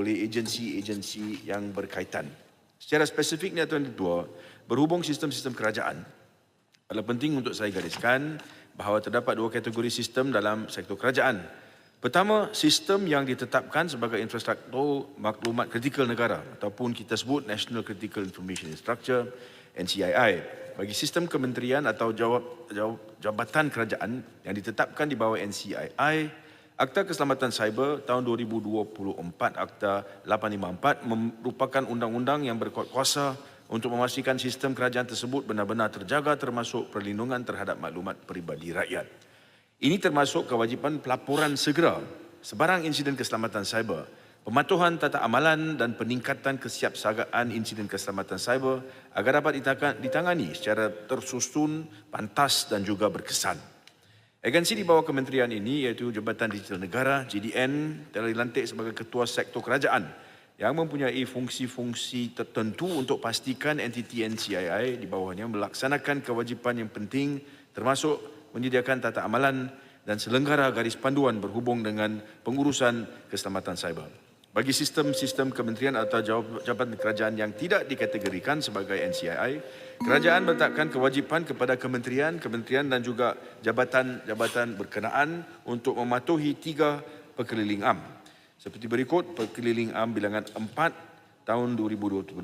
oleh agensi-agensi yang berkaitan. Secara spesifiknya Tuan Ketua, berhubung sistem-sistem kerajaan, adalah penting untuk saya gariskan bahawa terdapat dua kategori sistem dalam sektor kerajaan. Pertama, sistem yang ditetapkan sebagai infrastruktur maklumat kritikal negara ataupun kita sebut National Critical Information Structure NCII. Bagi sistem kementerian atau jawab, jawab, jabatan kerajaan yang ditetapkan di bawah NCII, Akta Keselamatan Cyber tahun 2024 Akta 854 merupakan undang-undang yang berkuat kuasa untuk memastikan sistem kerajaan tersebut benar-benar terjaga termasuk perlindungan terhadap maklumat peribadi rakyat. Ini termasuk kewajipan pelaporan segera sebarang insiden keselamatan cyber, pematuhan tata amalan dan peningkatan kesiapsagaan insiden keselamatan cyber agar dapat ditangani secara tersusun, pantas dan juga berkesan. Agensi di bawah kementerian ini iaitu Jabatan Digital Negara JDN telah dilantik sebagai ketua sektor kerajaan yang mempunyai fungsi-fungsi tertentu untuk pastikan entiti NCII di bawahnya melaksanakan kewajipan yang penting termasuk menyediakan tata amalan dan selenggara garis panduan berhubung dengan pengurusan keselamatan cyber. Bagi sistem-sistem kementerian atau jabatan kerajaan yang tidak dikategorikan sebagai NCII, kerajaan meletakkan kewajipan kepada kementerian, kementerian dan juga jabatan-jabatan berkenaan untuk mematuhi tiga perkeliling am. Seperti berikut perkeliling am bilangan 4 tahun 2022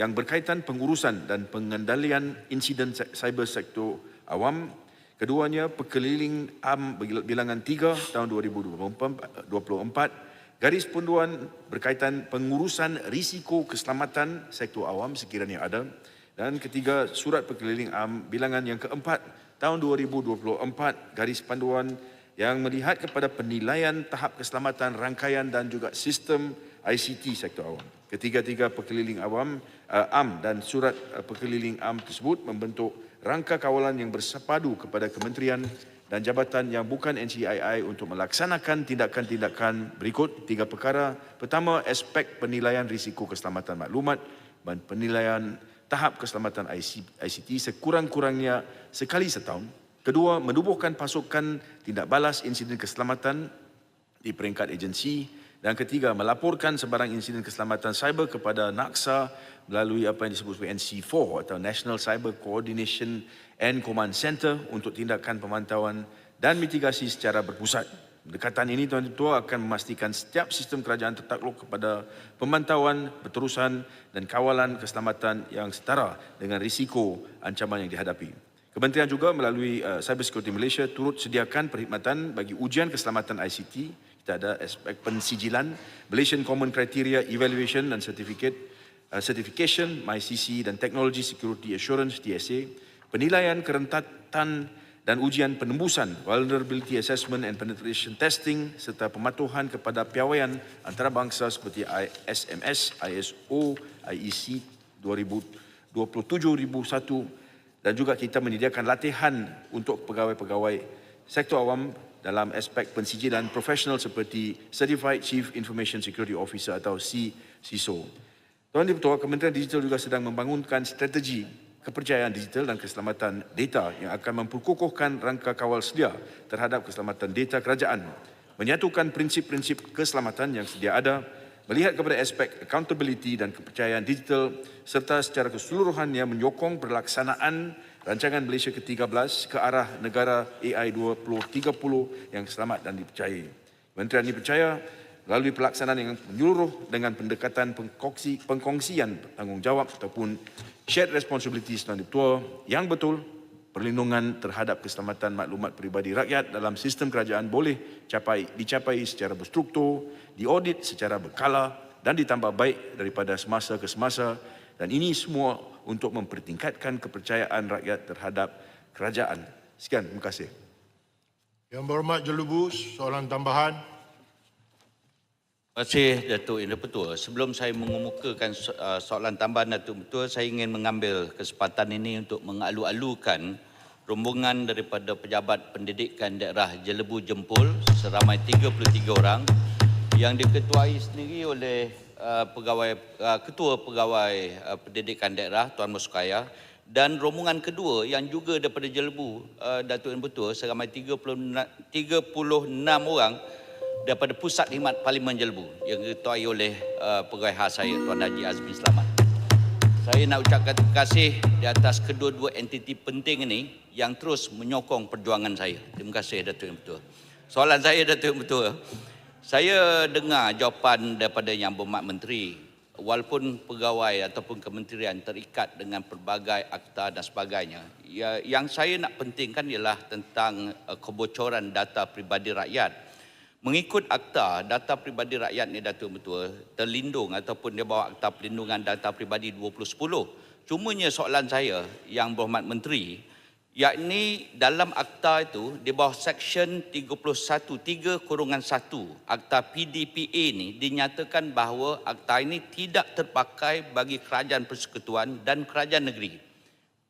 yang berkaitan pengurusan dan pengendalian insiden cyber sektor awam. Keduanya perkeliling am bilangan 3 tahun 2024 garis panduan berkaitan pengurusan risiko keselamatan sektor awam sekiranya ada dan ketiga surat perkeliling am bilangan yang keempat tahun 2024 garis panduan yang melihat kepada penilaian tahap keselamatan rangkaian dan juga sistem ICT sektor awam. Ketiga-tiga perkeliling awam uh, AM dan surat uh, perkeliling AM tersebut membentuk rangka kawalan yang bersepadu kepada kementerian dan jabatan yang bukan NCII untuk melaksanakan tindakan-tindakan berikut tiga perkara. Pertama, aspek penilaian risiko keselamatan maklumat dan penilaian tahap keselamatan ICT sekurang-kurangnya sekali setahun Kedua, menubuhkan pasukan tindak balas insiden keselamatan di peringkat agensi. Dan ketiga, melaporkan sebarang insiden keselamatan cyber kepada NACSA melalui apa yang disebut sebagai NC4 atau National Cyber Coordination and Command Center untuk tindakan pemantauan dan mitigasi secara berpusat. Dekatan ini tuan tuan akan memastikan setiap sistem kerajaan tertakluk kepada pemantauan, berterusan dan kawalan keselamatan yang setara dengan risiko ancaman yang dihadapi. Kementerian juga melalui uh, Cyber Security Malaysia turut sediakan perkhidmatan bagi ujian keselamatan ICT. Kita ada aspek pensijilan, Malaysian Common Criteria Evaluation dan Certificate, uh, Certification, MyCC dan Technology Security Assurance, TSA, penilaian kerentatan dan ujian penembusan, Vulnerability Assessment and Penetration Testing serta pematuhan kepada piawaian antarabangsa seperti SMS, ISO, IEC 27001 dan juga kita menyediakan latihan untuk pegawai-pegawai sektor awam dalam aspek pensijilan profesional seperti Certified Chief Information Security Officer atau CISO. Tuan Ketua, Kementerian Digital juga sedang membangunkan strategi kepercayaan digital dan keselamatan data yang akan memperkukuhkan rangka kawal sedia terhadap keselamatan data kerajaan, menyatukan prinsip-prinsip keselamatan yang sedia ada melihat kepada aspek accountability dan kepercayaan digital serta secara keseluruhannya menyokong pelaksanaan rancangan Malaysia ke-13 ke arah negara AI 2030 yang selamat dan dipercayai. Kementerian ini percaya melalui pelaksanaan yang menyeluruh dengan pendekatan pengkongsi, pengkongsian tanggungjawab ataupun shared responsibilities dan ditua yang betul perlindungan terhadap keselamatan maklumat peribadi rakyat dalam sistem kerajaan boleh capai, dicapai secara berstruktur diaudit secara berkala dan ditambah baik daripada semasa ke semasa dan ini semua untuk mempertingkatkan kepercayaan rakyat terhadap kerajaan. Sekian, terima kasih. Yang berhormat Jelubus, soalan tambahan. Terima kasih Datuk Indra Petua. Sebelum saya mengemukakan uh, soalan tambahan Datuk Petua, saya ingin mengambil kesempatan ini untuk mengalu-alukan rombongan daripada pejabat pendidikan daerah Jelebu Jempol seramai 33 orang yang diketuai sendiri oleh uh, pegawai uh, ketua pegawai uh, pendidikan daerah Tuan Muskaya dan rombongan kedua yang juga daripada Jelebu uh, Datuk Yang Betul seramai 36, 36 orang daripada Pusat Khidmat Parlimen Jelebu yang diketuai oleh uh, pegawai khas saya Tuan Haji Azmi Selamat. Saya nak ucapkan terima kasih di atas kedua-dua entiti penting ini yang terus menyokong perjuangan saya. Terima kasih Datuk Yang Betul. Soalan saya Datuk Yang Betul, saya dengar jawapan daripada Yang Berhormat Menteri walaupun pegawai ataupun kementerian terikat dengan pelbagai akta dan sebagainya. Ya, yang saya nak pentingkan ialah tentang uh, kebocoran data peribadi rakyat. Mengikut akta, data peribadi rakyat ni Datuk Betul terlindung ataupun dia bawa akta perlindungan data peribadi 2010. Cumanya soalan saya yang berhormat menteri, yakni dalam akta itu di bawah seksyen 31 3 kurungan 1 akta PDPA ni dinyatakan bahawa akta ini tidak terpakai bagi kerajaan persekutuan dan kerajaan negeri.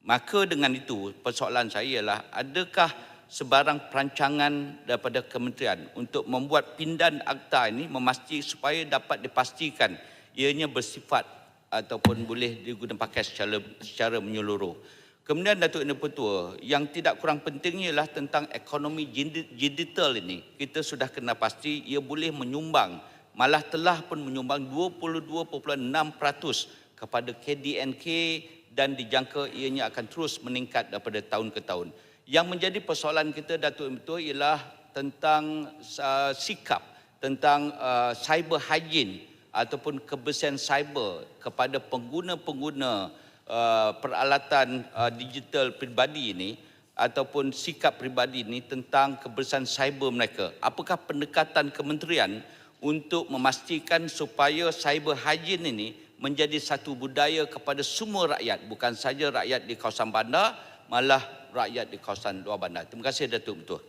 Maka dengan itu persoalan saya ialah adakah sebarang perancangan daripada kementerian untuk membuat pindahan akta ini memastikan supaya dapat dipastikan ianya bersifat ataupun boleh digunakan pakai secara secara menyeluruh. Kemudian Datuk Yang Petua, yang tidak kurang pentingnya ialah tentang ekonomi digital ini. Kita sudah kena pasti ia boleh menyumbang, malah telah pun menyumbang 22.6% kepada KDNK dan dijangka ianya akan terus meningkat daripada tahun ke tahun. Yang menjadi persoalan kita Datuk Yang Petua ialah tentang uh, sikap, tentang uh, cyber hygiene ataupun kebersihan cyber kepada pengguna-pengguna uh, peralatan uh, digital peribadi ini ataupun sikap peribadi ini tentang kebersihan cyber mereka. Apakah pendekatan kementerian untuk memastikan supaya cyber hygiene ini menjadi satu budaya kepada semua rakyat, bukan saja rakyat di kawasan bandar, malah rakyat di kawasan luar bandar. Terima kasih Datuk Betul.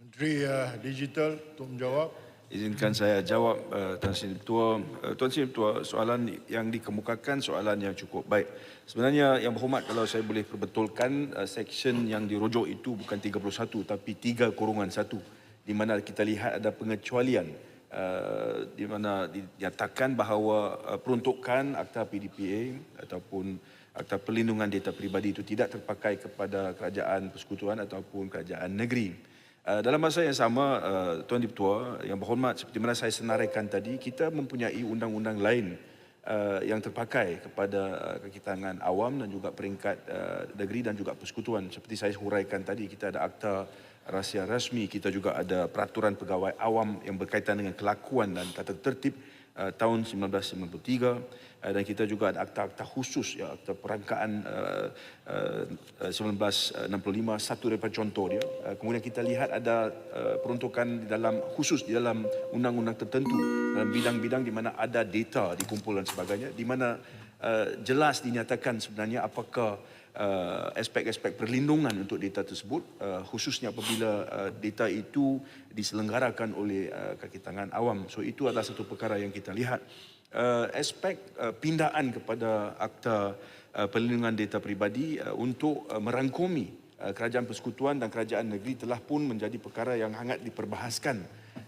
Menteri uh, Digital untuk menjawab. Izinkan saya jawab uh, Tuan Sri Ketua. Uh, Tuan Sri Ketua, soalan yang dikemukakan soalan yang cukup baik. Sebenarnya yang berhormat kalau saya boleh perbetulkan uh, seksyen yang dirujuk itu bukan 31 tapi 3 kurungan 1 di mana kita lihat ada pengecualian uh, di mana dinyatakan bahawa uh, peruntukan akta PDPA ataupun akta perlindungan data peribadi itu tidak terpakai kepada kerajaan persekutuan ataupun kerajaan negeri. Uh, dalam masa yang sama, uh, Tuan Dipertua, yang berhormat seperti mana saya senaraikan tadi, kita mempunyai undang-undang lain uh, yang terpakai kepada uh, kaki tangan awam dan juga peringkat uh, negeri dan juga persekutuan. Seperti saya huraikan tadi, kita ada akta rahsia rasmi, kita juga ada peraturan pegawai awam yang berkaitan dengan kelakuan dan tata tertib uh, tahun 1993 uh, dan kita juga ada akta-akta khusus ya akta perangkaan uh, uh, 1965 satu daripada contoh dia. Uh, kemudian kita lihat ada uh, peruntukan di dalam khusus di dalam undang-undang tertentu dalam bidang-bidang di mana ada data dikumpul dan sebagainya di mana uh, jelas dinyatakan sebenarnya apakah uh, aspek-aspek perlindungan untuk data tersebut uh, khususnya apabila uh, data itu diselenggarakan oleh uh, kaki tangan awam. So itu adalah satu perkara yang kita lihat. Uh, aspek uh, pindaan kepada akta uh, perlindungan data peribadi uh, untuk uh, merangkumi uh, kerajaan persekutuan dan kerajaan negeri telah pun menjadi perkara yang hangat diperbahaskan.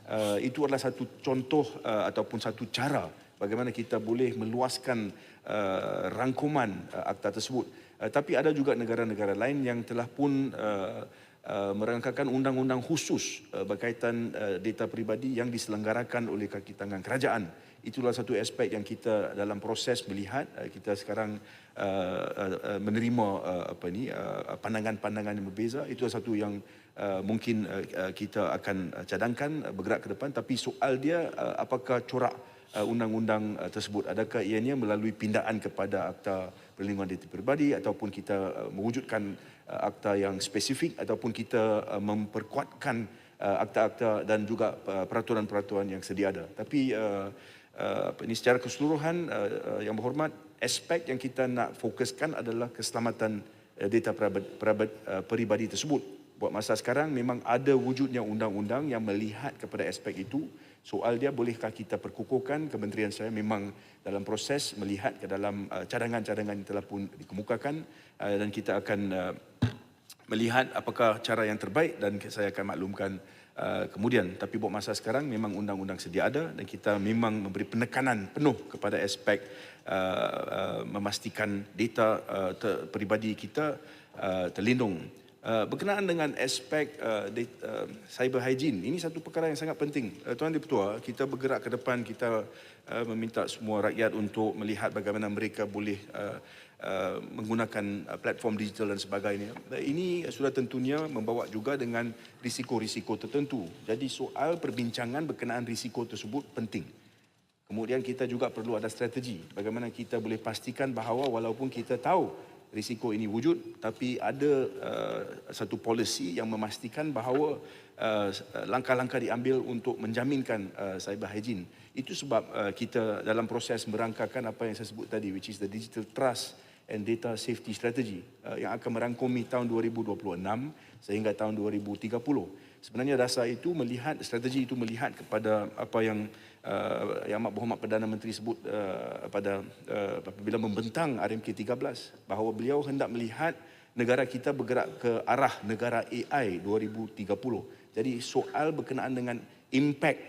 Uh, itu adalah satu contoh uh, ataupun satu cara bagaimana kita boleh meluaskan uh, rangkuman uh, akta tersebut uh, tapi ada juga negara-negara lain yang telah pun uh, uh, merangkakan undang-undang khusus uh, berkaitan uh, data peribadi yang diselenggarakan oleh kaki tangan kerajaan. Itulah satu aspek yang kita dalam proses melihat uh, kita sekarang uh, uh, menerima uh, apa ni uh, pandangan-pandangan yang berbeza. Itu satu yang uh, mungkin uh, kita akan cadangkan uh, bergerak ke depan. Tapi soal dia uh, apakah corak uh, undang-undang uh, tersebut? Adakah ianya melalui pindaan kepada akta perlindungan data peribadi ataupun kita uh, mewujudkan uh, akta yang spesifik ataupun kita uh, memperkuatkan uh, akta-akta dan juga uh, peraturan-peraturan yang sedia ada? Tapi uh, uh, ini secara keseluruhan uh, uh, yang berhormat aspek yang kita nak fokuskan adalah keselamatan uh, data perabot, uh, peribadi tersebut. Buat masa sekarang memang ada wujudnya undang-undang yang melihat kepada aspek itu soal dia bolehkah kita perkukuhkan? Kementerian saya memang dalam proses melihat ke dalam uh, cadangan-cadangan yang telah pun dikemukakan uh, dan kita akan uh, melihat apakah cara yang terbaik dan saya akan maklumkan kemudian. Tapi buat masa sekarang memang undang-undang sedia ada dan kita memang memberi penekanan penuh kepada aspek memastikan data peribadi kita terlindung Uh, berkenaan dengan aspek uh, data, uh, cyber hygiene, ini satu perkara yang sangat penting. Uh, Tuan Dipertua, kita bergerak ke depan, kita uh, meminta semua rakyat untuk melihat bagaimana mereka boleh uh, uh, menggunakan uh, platform digital dan sebagainya. Uh, ini sudah tentunya membawa juga dengan risiko-risiko tertentu. Jadi soal perbincangan berkenaan risiko tersebut penting. Kemudian kita juga perlu ada strategi bagaimana kita boleh pastikan bahawa walaupun kita tahu risiko ini wujud tapi ada uh, satu polisi yang memastikan bahawa uh, langkah-langkah diambil untuk menjaminkan uh, cyber hygiene. Itu sebab uh, kita dalam proses merangkakan apa yang saya sebut tadi which is the digital trust and data safety strategy uh, yang akan merangkumi tahun 2026 sehingga tahun 2030. Sebenarnya dasar itu melihat strategi itu melihat kepada apa yang uh, yang Amat Berhormat Perdana Menteri sebut uh, pada uh, apabila membentang RMK 13 bahawa beliau hendak melihat negara kita bergerak ke arah negara AI 2030. Jadi soal berkenaan dengan impact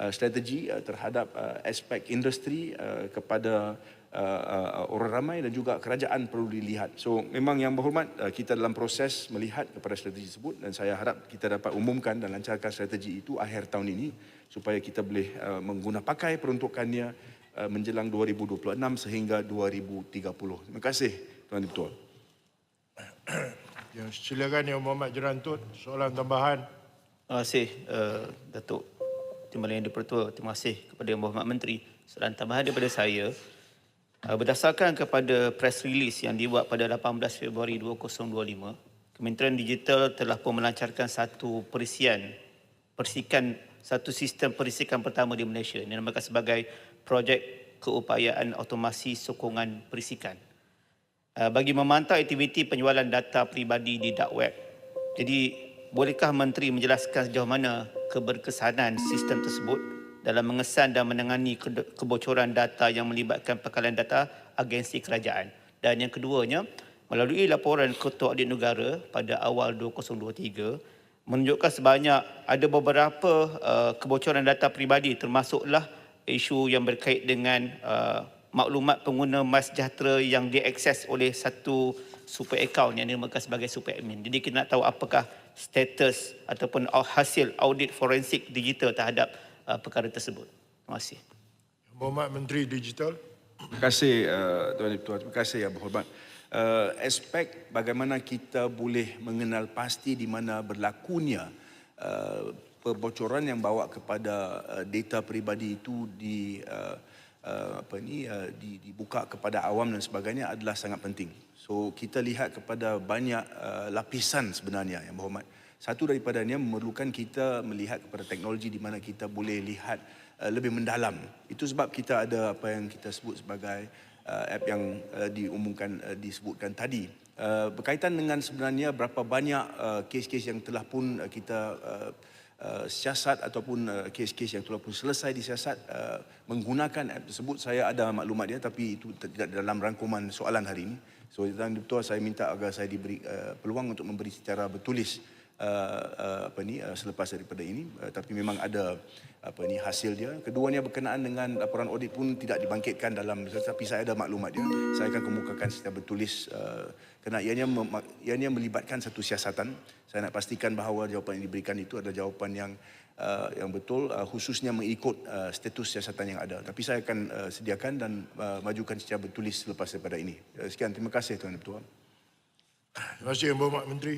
uh, strategi uh, terhadap uh, aspek industri uh, kepada uh, uh, orang ramai dan juga kerajaan perlu dilihat. So memang yang berhormat uh, kita dalam proses melihat kepada strategi tersebut dan saya harap kita dapat umumkan dan lancarkan strategi itu akhir tahun ini supaya kita boleh uh, mengguna pakai peruntukannya uh, menjelang 2026 sehingga 2030. Terima kasih Tuan Ketua. Yang silakan Yang Berhormat Jerantut, soalan tambahan. Terima kasih uh, Datuk Timbalan Yang Dipertua. Terima kasih kepada Yang Berhormat Menteri. Soalan tambahan daripada saya. Uh, berdasarkan kepada press release yang dibuat pada 18 Februari 2025, Kementerian Digital telah pun melancarkan satu perisian, perisikan satu sistem perisikan pertama di Malaysia yang dinamakan sebagai Projek Keupayaan Otomasi Sokongan Perisikan. Uh, bagi memantau aktiviti penjualan data peribadi di dark web. Jadi, bolehkah Menteri menjelaskan sejauh mana keberkesanan sistem tersebut dalam mengesan dan menangani ke- kebocoran data yang melibatkan pekalian data agensi kerajaan? Dan yang keduanya, melalui laporan Ketua Audit Negara pada awal 2023, menunjukkan sebanyak ada beberapa uh, kebocoran data peribadi termasuklah isu yang berkait dengan uh, maklumat pengguna mas yang diakses oleh satu super account yang dinamakan sebagai super admin. Jadi kita nak tahu apakah status ataupun au- hasil audit forensik digital terhadap uh, perkara tersebut. Terima kasih. Yang Berhormat Menteri Digital. Terima kasih uh, Tuan Ketua. Terima kasih yang berhormat. Uh, aspek bagaimana kita boleh mengenal pasti di mana berlakunya uh, perbocoran yang bawa kepada uh, data peribadi itu di uh, uh, apa ni uh, di, dibuka kepada awam dan sebagainya adalah sangat penting. So kita lihat kepada banyak uh, lapisan sebenarnya yang berhormat. Satu daripadanya memerlukan kita melihat kepada teknologi di mana kita boleh lihat uh, lebih mendalam. Itu sebab kita ada apa yang kita sebut sebagai uh, app yang uh, diumumkan uh, disebutkan tadi. Uh, berkaitan dengan sebenarnya berapa banyak uh, kes-kes yang telah pun uh, kita uh, uh, siasat ataupun uh, kes-kes yang telah pun selesai disiasat uh, menggunakan app tersebut saya ada maklumat dia tapi itu tidak dalam rangkuman soalan hari ini. So Tuan Ketua saya minta agar saya diberi uh, peluang untuk memberi secara bertulis uh, uh, apa ni uh, selepas daripada ini uh, tapi memang ada apa ni hasil dia. Keduanya berkenaan dengan laporan audit pun tidak dibangkitkan dalam tetapi saya ada maklumat dia. Saya akan kemukakan secara bertulis uh, kerana ianya mem- ianya melibatkan satu siasatan. Saya nak pastikan bahawa jawapan yang diberikan itu adalah jawapan yang uh, yang betul uh, khususnya mengikut uh, status siasatan yang ada. Tapi saya akan uh, sediakan dan uh, majukan secara bertulis selepas daripada ini. Uh, sekian. Terima kasih tuan ketua. Terima kasih Yang Berhormat Menteri.